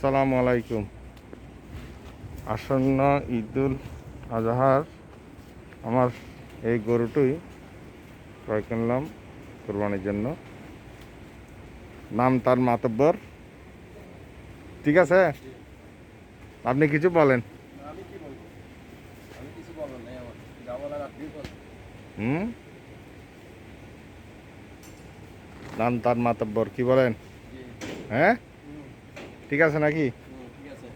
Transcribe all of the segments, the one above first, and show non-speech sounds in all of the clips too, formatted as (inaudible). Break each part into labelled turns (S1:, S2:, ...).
S1: আসসালামু আলাইকুম। আসন্ন ঈদুল আজহার আমার এই গরুটি ক্রয় কিনলাম কোরবানির জন্য। নাম তার মাতব্বর। ঠিক আছে? আপনি কিছু বলেন। হুম? নাম তার মাতব্বর কি বলেন? হ্যাঁ? ঠিক আছে নাকি?
S2: হুম, ঠিক আছে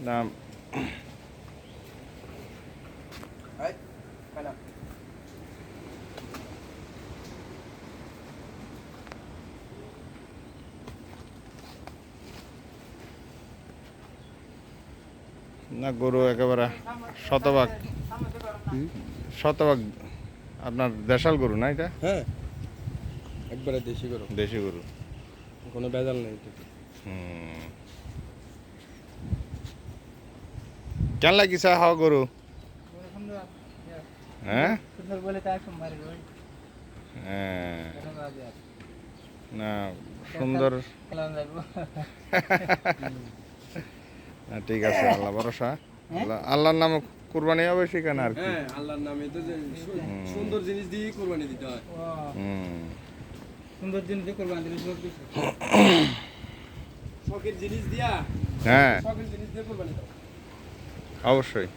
S1: নাম না গরু একেবারে শতভাগ। শতভাগ। আপনার দেশাল গরু না এটা?
S2: হ্যাঁ। একবারে দেশি গরু।
S1: দেশি গরু।
S2: কোনো ভেজাল নেই
S1: হুম। কেন লাগিছে হাওয়া গরু? হ্যাঁ? হ্যাঁ। না সুন্দর। (laughs) ঠিক আছে আল্লাহ ভরসা। আল্লাহ আল্লাহর নামে কুরবানি হবে সেখানে আর কি।
S2: হ্যাঁ আল্লাহর নামে তো যে সুন্দর জিনিস দিয়ে কোরবানি দিতে হয়।
S3: সুন্দর জিনিস করবেন দিলে সব কিছু
S2: শখের জিনিস দিয়া
S1: হ্যাঁ।
S2: শখের জিনিস দিয়ে কোরবানি দাও।
S1: অবশ্যই।